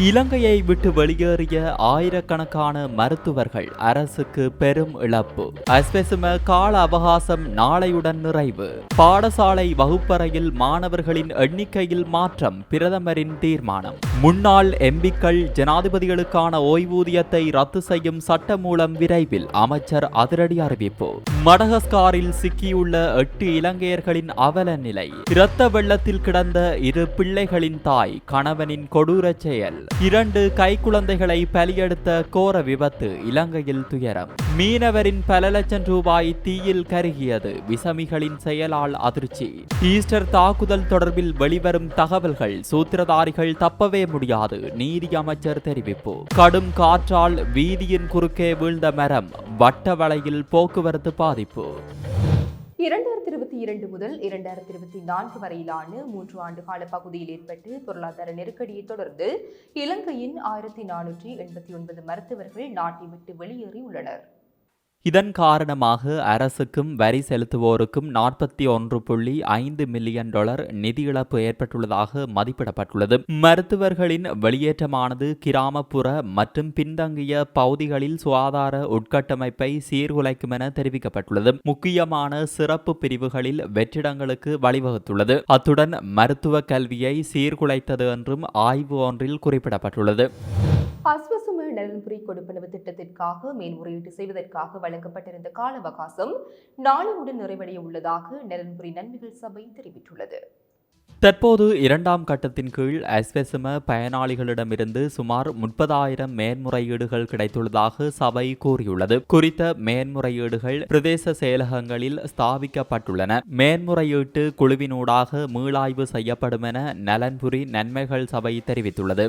இலங்கையை விட்டு வெளியேறிய ஆயிரக்கணக்கான மருத்துவர்கள் அரசுக்கு பெரும் இழப்பு. அஸ்பெசும கால அவகாசம் நாளையுடன் நிறைவு. பாடசாலை வகுப்பறையில் மாணவர்களின் எண்ணிக்கையில் மாற்றம் பிரதமரின் தீர்மானம். முன்னாள் எம்பிக்கள் ஜனாதிபதிகளுக்கான ஓய்வூதியத்தை ரத்து செய்யும் சட்ட மூலம் விரைவில் அமைச்சர் அதிரடி அறிவிப்பு. மடகஸ்காரில் சிக்கியுள்ள எட்டு இலங்கையர்களின் அவல நிலை. இரத்த வெள்ளத்தில் கிடந்த இரு பிள்ளைகளின் தாய் கணவனின் கொடூரச் செயல். இரண்டு கைக்குழந்தைகளை பலியெடுத்த கோர விபத்து இலங்கையில் துயரம். மீனவரின் பல லட்சம் ரூபாய் தீயில் கருகியது. விசமிகளின் செயலால் அதிர்ச்சி. ஈஸ்டர் தாக்குதல் தொடர்பில் வெளிவரும் தகவல்கள் சூத்திரதாரிகள் தப்பவே முடியாது நீதி அமைச்சர் தெரிவிப்பு. கடும் காற்றால் வீதியின் குறுக்கே வீழ்ந்த மரம் வட்ட வளையில் போக்குவரத்து பாதிப்பு. இரண்டாயிரத்தி இருபத்தி இரண்டு முதல் இரண்டாயிரத்தி இருபத்தி நான்கு வரையிலான மூன்று ஆண்டு கால பகுதியில் ஏற்பட்டு பொருளாதார நெருக்கடியை தொடர்ந்து இலங்கையின் ஆயிரத்தி நானூற்றி எண்பத்தி ஒன்பது மருத்துவர்கள் நாட்டை விட்டு வெளியேறியுள்ளனர். இதன் காரணமாக அரசுக்கும் வரி செலுத்துவோருக்கும் நாற்பத்தி ஒன்று புள்ளி ஐந்து மில்லியன் டாலர் நிதி இழப்பு ஏற்பட்டுள்ளதாக மதிப்பிடப்பட்டுள்ளது. மருத்துவர்களின் வெளியேற்றமானது கிராமப்புற மற்றும் பின்தங்கிய பகுதிகளில் சுகாதார உட்கட்டமைப்பை சீர்குலைக்கும் என தெரிவிக்கப்பட்டுள்ளது. முக்கியமான சிறப்பு பிரிவுகளில் வெற்றிடங்களுக்கு வழிவகுத்துள்ளது. அத்துடன் மருத்துவ கல்வியை சீர்குலைத்தது என்றும் ஆய்வு ஒன்றில் குறிப்பிடப்பட்டுள்ளது. அஸ்வசும நலன்புரி கொடுப்பனவு திட்டத்திற்காக மேல்முறையீட்டு செய்வதற்காக வழங்கப்பட்டிருந்த கால அவகாசம் நாளையுடன் நிறைவடைய உள்ளதாக நலன்புரி நன்மைகள் சபை தெரிவித்துள்ளது. தற்போது இரண்டாம் கட்டத்தின் கீழ் அஸ்வெசும பயனாளிகளிடமிருந்து சுமார் முப்பதாயிரம் மேன்முறையீடுகள் கிடைத்துள்ளதாக சபை கூறியுள்ளது. குறித்த மேன்முறையீடுகள் பிரதேச செயலகங்களில் ஸ்தாபிக்கப்பட்டுள்ளன. மேன்முறையீட்டு குழுவினூடாக மீளாய்வு செய்யப்படும் என நலன்புரி நன்மைகள் சபை தெரிவித்துள்ளது.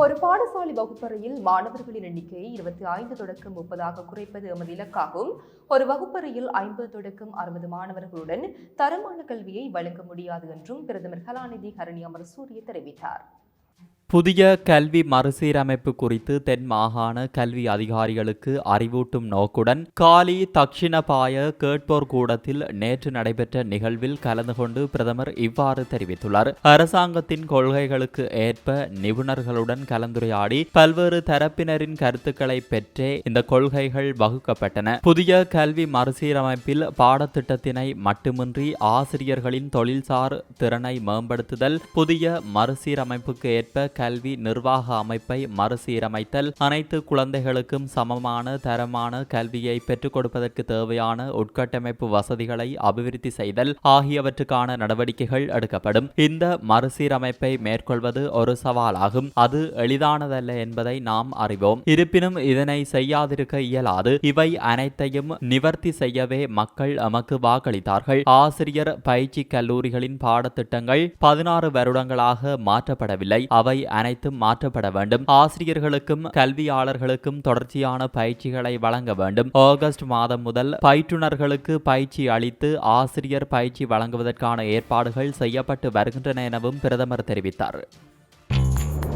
ஒரு பாடசாலை வகுப்பறையில் மாணவர்களின் எண்ணிக்கையை இருபத்தி ஐந்து தொடக்கம் முப்பதாக குறைப்பது எமது இலக்காகும். ஒரு வகுப்பறையில் ஐம்பது தொடக்கம் அறுபது மாணவர்களுடன் தரமான கல்வியை வழங்க முடியாது என்றும் பிரதமர் கலாநிதி ஹரணி அமரசூரிய தெரிவித்தார். புதிய கல்வி மறுசீரமைப்பு குறித்து தென் மாகாண கல்வி அதிகாரிகளுக்கு அறிவூட்டும் நோக்குடன் காலி தக்ஷிணபாய கேட்போர் கூடத்தில் நேற்று நடைபெற்ற நிகழ்வில் கலந்து கொண்டு பிரதமர் இவ்வாறு தெரிவித்துள்ளார். அரசாங்கத்தின் கொள்கைகளுக்கு ஏற்ப நிபுணர்களுடன் கலந்துரையாடி பல்வேறு தரப்பினரின் கருத்துக்களை பெற்றே இந்த கொள்கைகள் வகுக்கப்பட்டன. புதிய கல்வி மறுசீரமைப்பில் பாடத்திட்டத்தினை மட்டுமின்றி ஆசிரியர்களின் தொழில்சார் திறனை மேம்படுத்துதல் புதிய மறுசீரமைப்புக்கு ஏற்ப கல்வி நிர்வாக அமைப்பை மறுசீரமைத்தல் அனைத்து குழந்தைகளுக்கும் சமமான தரமான கல்வியை பெற்றுக் கொடுப்பதற்கு தேவையான உட்கட்டமைப்பு வசதிகளை அபிவிருத்தி செய்தல் ஆகியவற்றுக்கான நடவடிக்கைகள் எடுக்கப்படும். இந்த மறுசீரமைப்பை மேற்கொள்வது ஒரு சவாலாகும். அது எளிதானதல்ல என்பதை நாம் அறிவோம். இருப்பினும் இதனை செய்யாதிருக்க இயலாது. இவை அனைத்தையும் நிவர்த்தி செய்யவே மக்கள் எமக்கு வாக்களித்தார்கள். ஆசிரியர் பயிற்சி கல்லூரிகளின் பாடத்திட்டங்கள் பதினாறு வருடங்களாக மாற்றப்படவில்லை. அவை அனைத்தும் மாற்றப்பட வேண்டும். ஆசிரியர்களுக்கும் கல்வியாளர்களுக்கும் தொடர்ச்சியான பயிற்சிகளை வழங்க வேண்டும். ஆகஸ்ட் மாதம் முதல் பயிற்றுனர்களுக்கு பயிற்சி அளித்து ஆசிரியர் பயிற்சி வழங்குவதற்கான ஏற்பாடுகள் செய்யப்பட்டு வருகின்றன எனவும் பிரதமர் தெரிவித்தார்.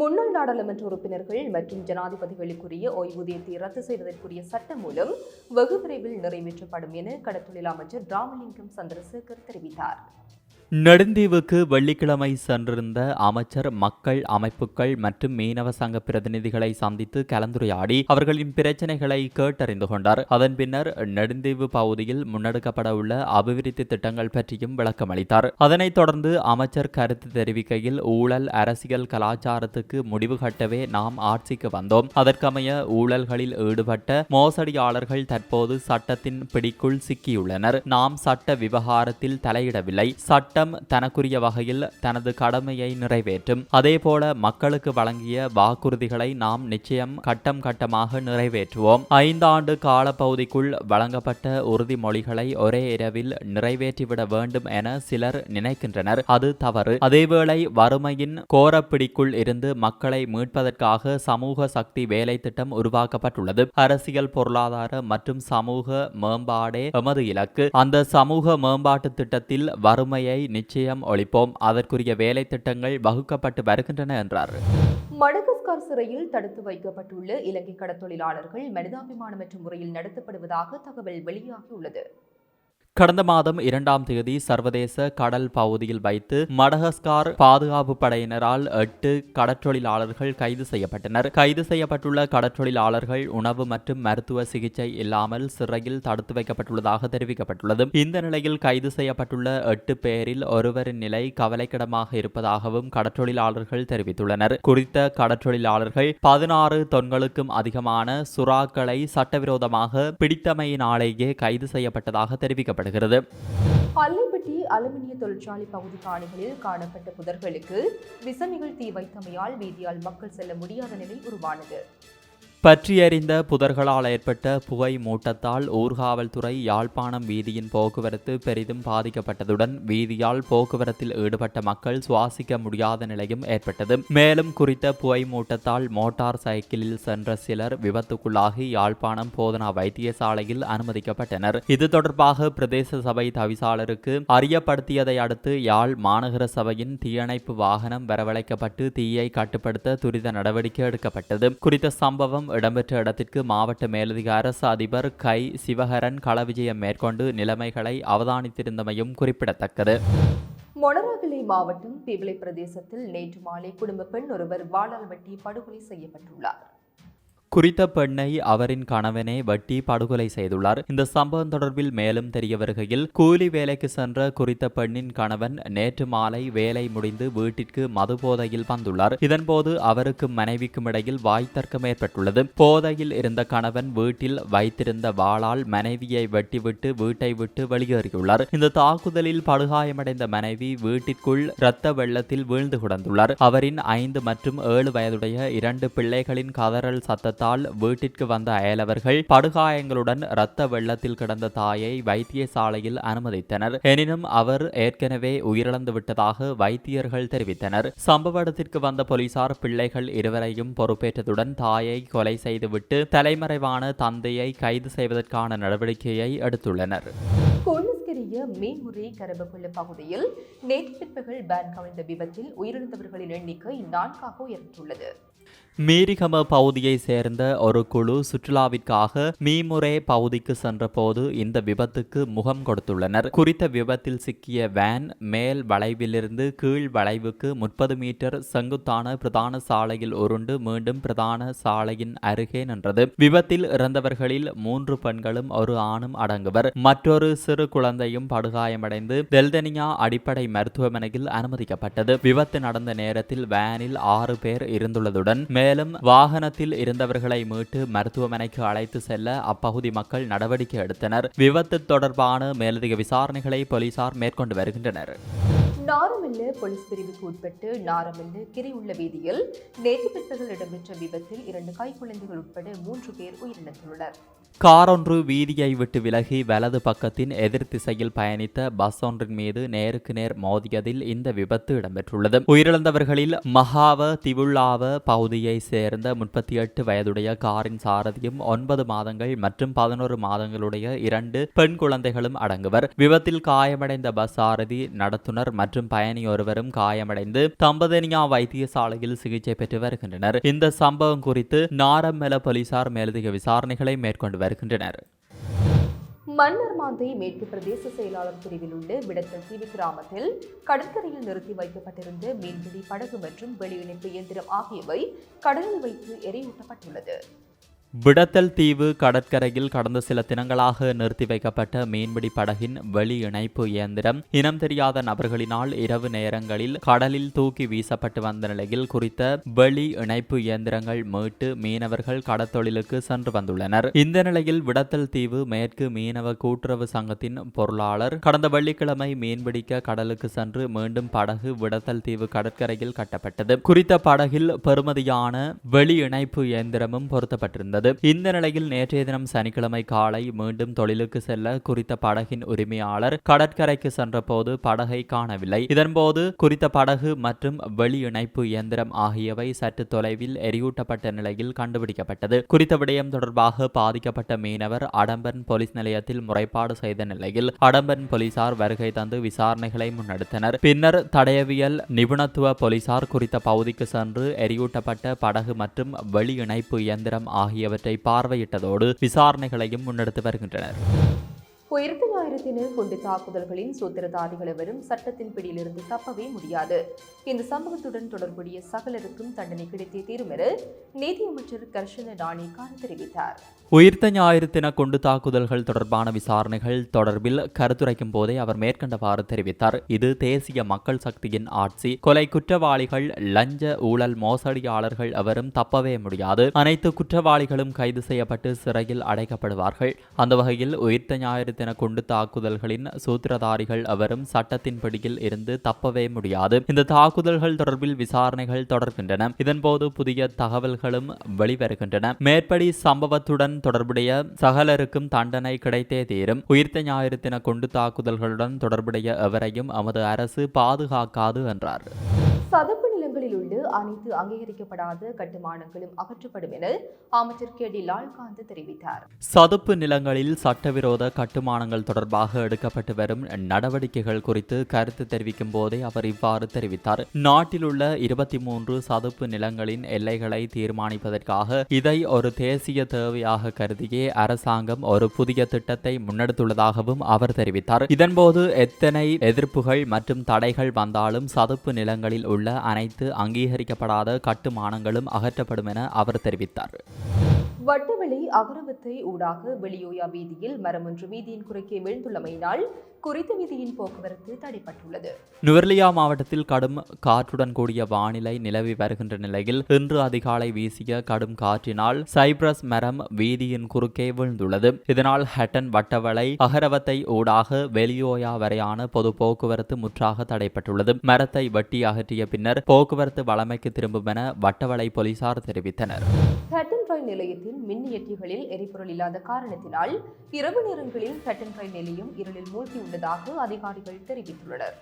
முன்னாள் நாடாளுமன்ற உறுப்பினர்கள் மற்றும் ஜனாதிபதிகளுக்குரிய ஓய்வூதியத்தை ரத்து செய்வதற்குரிய சட்டம் மூலம் வெகு விரைவில் நிறைவேற்றப்படும் என கடத்தொழில் அமைச்சர் ராமலிங்கம் சந்திரசேகர் தெரிவித்தார். நெடுந்தீவுக்கு வெள்ளிக்கிழமை சென்றிருந்த அமைச்சர் மக்கள் அமைப்புகள் மற்றும் மீனவ சங்க பிரதிநிதிகளை சந்தித்து கலந்துரையாடி அவர்களின் பிரச்சனைகளை கேட்டறிந்து கொண்டார். அதன் பின்னர் நெடுந்தீவு பகுதியில் முன்னெடுக்கப்பட உள்ள அபிவிருத்தி திட்டங்கள் பற்றியும் விளக்கமளித்தார். அதனைத் தொடர்ந்து அமைச்சர் கருத்து தெரிவிக்கையில் ஊழல் அரசியல் கலாச்சாரத்துக்கு முடிவு கட்டவே நாம் ஆட்சிக்கு வந்தோம். அதற்கமைய ஊழல்களில் ஈடுபட்ட மோசடியாளர்கள் தற்போது சட்டத்தின் பிடிக்குள் சிக்கியுள்ளனர். நாம் சட்ட விவகாரத்தில் தலையிடவில்லை. சட்ட சட்டம் தனக்குரிய வகையில் தனது கடமையை நிறைவேற்றும். அதேபோல மக்களுக்கு வழங்கிய வாக்குறுதிகளை நாம் நிச்சயம் கட்டம் கட்டமாக நிறைவேற்றுவோம். ஐந்தாண்டு காலப்பகுதிக்குள் வழங்கப்பட்ட உறுதிமொழிகளை ஒரே இரவில் நிறைவேற்றிவிட வேண்டும் என சிலர் நினைக்கின்றனர். அது தவறு. அதேவேளை வறுமையின் கோரப்பிடிக்குள் இருந்து மக்களை மீட்பதற்காக சமூக சக்தி வேலை திட்டம் உருவாக்கப்பட்டுள்ளது. அரசியல் பொருளாதார மற்றும் சமூக மேம்பாடே எமது இலக்கு. அந்த சமூக மேம்பாட்டு திட்டத்தில் வறுமையை நிச்சயம் ஒழிப்போம். அதற்குரிய வேலை திட்டங்கள் வகுக்கப்பட்டு வருகின்றன என்றார். மடகஸ்கார் சிறையில் தடுத்து வைக்கப்பட்டுள்ள இலங்கை கடத்தொழிலாளர்கள் மனிதாபிமானமற்ற முறையில் நடத்தப்படுவதாக தகவல் வெளியாகியுள்ளது. கடந்த மாதம் இரண்டாம் தேதி சர்வதேச கடல் பகுதியில் வைத்து மடகஸ்கார் பாதுகாப்பு படையினரால் எட்டு கடற்றொழிலாளர்கள் கைது செய்யப்பட்டனர். கைது செய்யப்பட்டுள்ள கடற்றொழிலாளர்கள் உணவு மற்றும் மருத்துவ சிகிச்சை இல்லாமல் சிறையில் தடுத்து வைக்கப்பட்டுள்ளதாக தெரிவிக்கப்பட்டுள்ளது. இந்த நிலையில் கைது செய்யப்பட்டுள்ள எட்டு பேரில் ஒருவரின் நிலை கவலைக்கிடமாக இருப்பதாகவும் கடற்றொழிலாளர்கள் தெரிவித்துள்ளனர். குறித்த கடற்றொழிலாளர்கள் பதினாறு தொன்களுக்கும் அதிகமான சுறாக்களை சட்டவிரோதமாக பிடித்தமையினாலேயே கைது செய்யப்பட்டதாக தெரிவிக்கப்பட்டது வருகிறது பள்ளிப்பட்டி அலுமினிய தொழிற்சாலை பகுதி காணிகளில் காணப்பட்ட புதர்களுக்கு விசமிகள் தீ வைத்தமையால் வீதியால் மக்கள் செல்ல முடியாத நிலை உருவானது. பற்றியறிந்த புதர்களால் ஏற்பட்ட புகை மூட்டத்தால் ஊர்காவல்துறை யாழ்ப்பாணம் வீதியின் போக்குவரத்து பெரிதும் பாதிக்கப்பட்டதுடன் வீதியால் போக்குவரத்தில் ஈடுபட்ட மக்கள் சுவாசிக்க முடியாத நிலையும் ஏற்பட்டது. மேலும் குறித்த புகை மூட்டத்தால் மோட்டார் சைக்கிளில் சென்ற சிலர் விபத்துக்குள்ளாகி யாழ்ப்பாணம் போதனா வைத்தியசாலையில் அனுமதிக்கப்பட்டனர். இது தொடர்பாக பிரதேச சபை தவிசாளருக்கு அறியப்படுத்தியதை அடுத்து யாழ் மாநகர சபையின் தீயணைப்பு வாகனம் வரவழைக்கப்பட்டு தீயை கட்டுப்படுத்த துரித நடவடிக்கை எடுக்கப்பட்டது. குறித்த சம்பவம் இடம்பெற்ற இடத்திற்கு மாவட்ட மேலதிக அரசு அதிபர் கை சிவகரன் களவிஜயம் மேற்கொண்டு நிலைமைகளை அவதானித்திருந்தமையும் குறிப்பிடத்தக்கது. மொனராகலை மாவட்டம் பிவிலை பிரதேசத்தில் நேற்று மாலை குடும்ப பெண் ஒருவர் வாழால் வெட்டி படுகொலை செய்யப்பட்டுள்ளார். குறித்த பெண்ணை அவரின் கணவனே வெட்டி படுகொலை செய்துள்ளார். இந்த சம்பவம் தொடர்பில் மேலும் தெரிய வருகையில் கூலி வேலைக்கு சென்ற குறித்த பெண்ணின் கணவன் நேற்று மாலை வேலை முடிந்து வீட்டிற்கு மது போதையில் வந்துள்ளார். இதன்போது அவருக்கும் மனைவிக்கும் இடையில் வாய் தர்க்கம் ஏற்பட்டுள்ளது. போதையில் இருந்த கணவன் வீட்டில் வைத்திருந்த வாளால் மனைவியை வெட்டிவிட்டு வீட்டை விட்டு வெளியேறியுள்ளார். இந்த தாக்குதலில் படுகாயமடைந்த மனைவி வீட்டிற்குள் இரத்த வெள்ளத்தில் வீழ்ந்து கிடந்துள்ளார். அவரின் ஐந்து மற்றும் ஏழு வயதுடைய இரண்டு பிள்ளைகளின் கதறல் சத்தத்தால் காரணத்தால் வீட்டிற்கு வந்த அயலவர்கள் படுகாயங்களுடன் இரத்த வெள்ளத்தில் கிடந்த தாயை வைத்தியசாலையில் அனுமதித்தனர். எனினும் அவர் ஏற்கனவே உயிரிழந்து விட்டதாக வைத்தியர்கள் தெரிவித்தனர். சம்பவ இடத்திற்கு வந்த போலீசார் பிள்ளைகள் இருவரையும் பொறுப்பேற்றதுடன் தாயை கொலை செய்துவிட்டு தலைமறைவான தந்தையை கைது செய்வதற்கான நடவடிக்கையை எடுத்துள்ளனர். கோலஸ்கரிய மேன்முறை கரபகுள்ள பகுதியில் நேற்று பிற்பகல் பேன் கவிழ்ந்த விபத்தில் உயிரிழந்தவர்களின் எண்ணிக்கை நான்காக உயர்ந்துள்ளது. மீரிகம பகுதியை சேர்ந்த ஒரு குழு சுற்றுலாவிற்காக மீமுரே பகுதிக்கு சென்றபோது இந்த விபத்துக்கு முகம் கொடுத்துள்ளனர். குறித்த விபத்தில் சிக்கிய வேன் மேல் வளைவிலிருந்து கீழ் வளைவுக்கு முப்பது மீட்டர் செங்குத்தான பிரதான சாலையில் உருண்டு மீண்டும் பிரதான சாலையின் அருகே நின்றது. விபத்தில் இறந்தவர்களில் மூன்று பெண்களும் ஒரு ஆணும் அடங்குவர். மற்றொரு சிறு குழந்தையும் படுகாயமடைந்து தெல்தனியா அடிப்படை மருத்துவமனையில் அனுமதிக்கப்பட்டது. விபத்து நடந்த நேரத்தில் வேனில் ஆறு பேர் இருந்துள்ளதுடன் மேலும் வாகனத்தில் இருந்தவர்களை மீட்டு மருத்துவமனைக்கு அழைத்து செல்ல அப்பகுதி மக்கள் நடவடிக்கை எடுத்தனர். விபத்து தொடர்பான மேலதிக விசாரணைகளை போலீசார் மேற்கொண்டு வருகின்றனர். நாரமில்ல போலீஸ் பிரிவுக்கு உட்பட்டு நாரமில்ல கிரி உள்ள வீதியில் நேற்று பிற்பகல் இடம்பெற்ற விபத்தில் இரண்டு கை குழந்தைகள் உட்பட மூன்று பேர் உயிரிழந்துள்ளனர். காரொன்று வீதியை விட்டு விலகி வலது பக்கத்தின் எதிர் திசையில் பயணித்த பஸ் ஒன்றின் மீது நேருக்கு நேர் மோதியதில் இந்த விபத்து இடம்பெற்றுள்ளது. உயிரிழந்தவர்களில் மகாவ திவுள்ளாவ பகுதியை சேர்ந்த முப்பத்தி எட்டு வயதுடைய காரின் சாரதியும் ஒன்பது மாதங்கள் மற்றும் பதினோரு மாதங்களுடைய இரண்டு பெண் குழந்தைகளும் அடங்குவர். விபத்தில் காயமடைந்த பஸ் சாரதி நடத்துனர் மற்றும் பயணி ஒருவரும் காயமடைந்து தம்பதனியா வைத்தியசாலையில் சிகிச்சை பெற்று வருகின்றனர். இந்த சம்பவம் குறித்து நாரமெல போலீசார் மேலதிக விசாரணைகளை மேற்கொண்டு வருகின்றனர். மன்னர் மாந்தை மேற்கு பிரதேச செயலாளர் பிரிவில் உள்ள விடத்தல் தீவு கிராமத்தில் கடற்கரையில் நிறுத்தி வைக்கப்பட்டிருந்த மீன்பிடி படகு மற்றும் வெளியிணைப்பு இயந்திரம் ஆகியவை கடலில் வைத்து எரியூட்டப்பட்டுள்ளது. விடத்தல் தீவு கடற்கரையில் கடந்த சில தினங்களாக நிறுத்தி வைக்கப்பட்ட மீன்பிடி படகின் வெளி இணைப்பு இயந்திரம் இனம் தெரியாத நபர்களினால் இரவு நேரங்களில் கடலில் தூக்கி வீசப்பட்டு வந்த நிலையில் குறித்த வெளி இணைப்பு இயந்திரங்கள் மீட்டு மீனவர்கள் கடத்தொழிலுக்கு சென்று வந்துள்ளனர். இந்த நிலையில் விடத்தல் தீவு மேற்கு மீனவ கூட்டுறவு சங்கத்தின் பொருளாளர் கடந்த வெள்ளிக்கிழமை மீன்பிடிக்க கடலுக்கு சென்று மீண்டும் படகு விடத்தல் தீவு கடற்கரையில் கட்டப்பட்டது. குறித்த படகில் பெறுமதியான வெளி இணைப்பு இயந்திரமும் பொருத்தப்பட்டிருந்தது. இந்த நிலையில் நேற்றைய தினம் சனிக்கிழமை காலை மீண்டும் தொழிலுக்கு செல்ல குறித்த படகின் உரிமையாளர் கடற்கரைக்கு சென்றபோது படகை காணவில்லை. இதன்போது குறித்த படகு மற்றும் வெளி இணைப்பு இயந்திரம் ஆகியவை சற்று தொலைவில் எரியூட்டப்பட்ட நிலையில் கண்டுபிடிக்கப்பட்டது. குறித்த விடயம் தொடர்பாக பாதிக்கப்பட்ட மீனவர் அடம்பன் போலீஸ் நிலையத்தில் முறைப்பாடு செய்த நிலையில் அடம்பன் போலீசார் வருகை தந்து விசாரணைகளை முன்னெடுத்தனர். பின்னர் தடயவியல் நிபுணத்துவ போலீசார் குறித்த பகுதிக்கு சென்று எரியூட்டப்பட்ட படகு மற்றும் வெளி இணைப்பு இயந்திரம் ஆகியவற்றை பார்வையிட்டதோடு விசாரணைகளையும் முன்னெடுத்து வருகின்றனர். உயிர்த்த ஞாயிறத்தினர் கொண்டு தாக்குதல்களின் சூத்திரதாரிகள் எவரும் சட்டத்தின் பிடியிலிருந்து தப்பவே முடியாது. இந்த சம்பவத்துடன் தொடர்புடைய சகலருக்கும் தண்டனை கிடைத்தே தீரும் என நீதியமைச்சர் கர்ஷன நாணேக்கார் தெரிவித்தார். உயிர்த்த ஞாயிறு தின குண்டு தாக்குதல்கள் தொடர்பான விசாரணைகள் தொடர்பில் கருத்துரைக்கும் போதே அவர் மேற்கண்டவாறு தெரிவித்தார். இது தேசிய மக்கள் சக்தியின் ஆட்சி. கொலை குற்றவாளிகள் லஞ்ச ஊழல் மோசடியாளர்கள் எவரும் தப்பவே முடியாது. அனைத்து குற்றவாளிகளும் கைது செய்யப்பட்டு சிறையில் அடைக்கப்படுவார்கள். அந்த வகையில் உயிர்த்த ஞாயிறு தின கொண்டு தாக்குதல்களின் சூத்திரதாரிகள் அவரும் சட்டத்தின் பிடியில் இருந்து தப்பவே முடியாது. இந்த தாக்குதல்கள் தொடர்பில் விசாரணைகள் தொடர்கின்றன. இதன்போது புதிய தகவல்களும் வெளிவருகின்றன. மேற்படி சம்பவத்துடன் தொடர்புடைய சகலருக்கும் தண்டனை கிடைத்தே தீரும். உயிர்த்த ஞாயிறு கொண்டு தாக்குதல்களுடன் தொடர்புடைய எவரையும் நமது அரசு பாதுகாக்காது என்றார். சதுப்பு நிலங்களில் உள்ள அனைத்து அங்கீகரிக்கப்படாத கட்டுமானங்களும் அகற்றப்படும் என அமைச்சர் கே டி லால்காந்த் தெரிவித்தார். சதுப்பு நிலங்களில் சட்டவிரோத கட்டுமானங்கள் தொடர்பாக எடுக்கப்பட்டு வரும் நடவடிக்கைகள் குறித்து கருத்து தெரிவிக்கும் போதே அவர் இவ்வாறு தெரிவித்தார். நாட்டில் உள்ள இருபத்தி மூன்று சதுப்பு நிலங்களின் எல்லைகளை தீர்மானிப்பதற்காக இதை ஒரு தேசிய தேவையாக கருதியே அரசாங்கம் ஒரு புதிய திட்டத்தை முன்னெடுத்துள்ளதாகவும் அவர் தெரிவித்தார். இதன்போது எத்தனை எதிர்ப்புகள் மற்றும் தடைகள் வந்தாலும் சதுப்பு நிலங்களில் உள்ள அனைத்து அங்கீகரிக்கப்படாத கட்டுமானங்களும் அகற்றப்படும் என அவர் தெரிவித்தார். வட்டவெளி அகரவத்தை ஊடாக வெளியோயா வீதியில் மரம் ஒன்று வீதியின் குறுக்கே வீழ்ந்துள்ளமையினால் குறித்த வீதியின் போக்குவரத்து தடைப்பட்டுள்ளது நுவர்லியா மாவட்டத்தில் கடும் காற்றுடன் கூடிய வானிலை நிலவி வருகின்ற நிலையில் இன்று அதிகாலை வீசிய கடும் காற்றினால் சைப்ரஸ் மரம் வீதியின் குறுக்கே விழுந்துள்ளது. இதனால் ஹட்டன் வட்டவளை அகரவத்தை ஊடாக வெளியோயா வரையான பொது போக்குவரத்து முற்றாக தடைப்பட்டுள்ளது மரத்தை வெட்டி அகற்றிய பின்னர் போக்குவரத்து வளமைக்கு திரும்பும் என வட்டவளை போலீசார் தெரிவித்தனர். ஹட்டன் ரயில் நிலையத்தின் மின்னியற்றிகளில் எரிபொருள் இல்லாத காரணத்தினால் இரவு நேரங்களில் கட்டன் ரயில் நிலையம் இருளில் மூழ்கியுள்ளதாக அதிகாரிகள் தெரிவித்துள்ளனர்.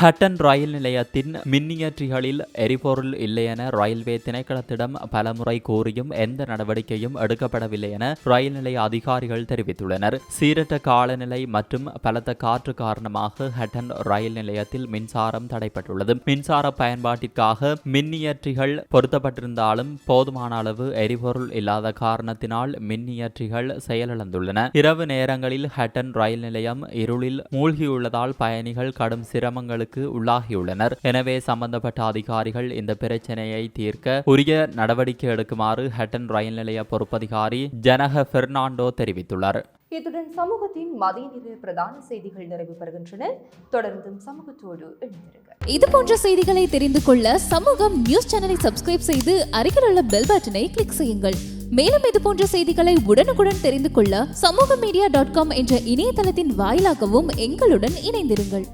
ஹட்டன் ரயில் நிலையத்தின் மின்னியற்றிகளில் எரிபொருள் இல்லை என ரயில்வே திணைக்களத்திடம் பலமுறை கூறியும் எந்த நடவடிக்கையும் எடுக்கப்படவில்லை என ரயில் நிலைய அதிகாரிகள் தெரிவித்துள்ளனர். சீரற்ற காலநிலை மற்றும் பலத்த காற்று காரணமாக ஹட்டன் ரயில் நிலையத்தில் மின்சாரம் தடைப்பட்டுள்ளது. மின்சார பயன்பாட்டிற்காக மின்னியற்றிகள் பொருத்தப்பட்டிருந்தாலும் போதுமான அளவு எரிபொருள் இல்லாத காரணத்தினால் மின்னியற்றிகள் செயலிழந்துள்ளன. இரவு நேரங்களில் ஹட்டன் ரயில் நிலையம் இருளில் மூழ்கியுள்ளதால் பயணிகள் கடும் சிரமங்களுக்கு உள்ளாகியுள்ளனர். எனவே சம்பந்தப்பட்ட அதிகாரிகள் இந்த பிரச்சனையை தீர்க்க உரிய நடவடிக்கை எடுக்குமாறு ஹட்டன் ரயில் நிலைய பொறுப்பதிகாரி ஜனக பெர்னாண்டோ தெரிவித்துள்ளார். இத்துடன் சமூகத்தின் மதிய நேர பிரதான செய்திகள் நிறைவு பெறுகின்றன. தொடர்ந்தும் சமூகத்தோடு இது போன்ற செய்திகளை தெரிந்து கொள்ள சமூகம் நியூஸ் சேனலை சப்ஸ்கிரைப் செய்து அருகில் உள்ள பெல் பட்டனை கிளிக் செய்யுங்கள். மேலும் இது போன்ற செய்திகளை உடனுக்குடன் தெரிந்து கொள்ள சமூக மீடியா டாட் காம் என்ற இணையதளத்தின் வாயிலாகவும் எங்களுடன் இணைந்திருங்கள்.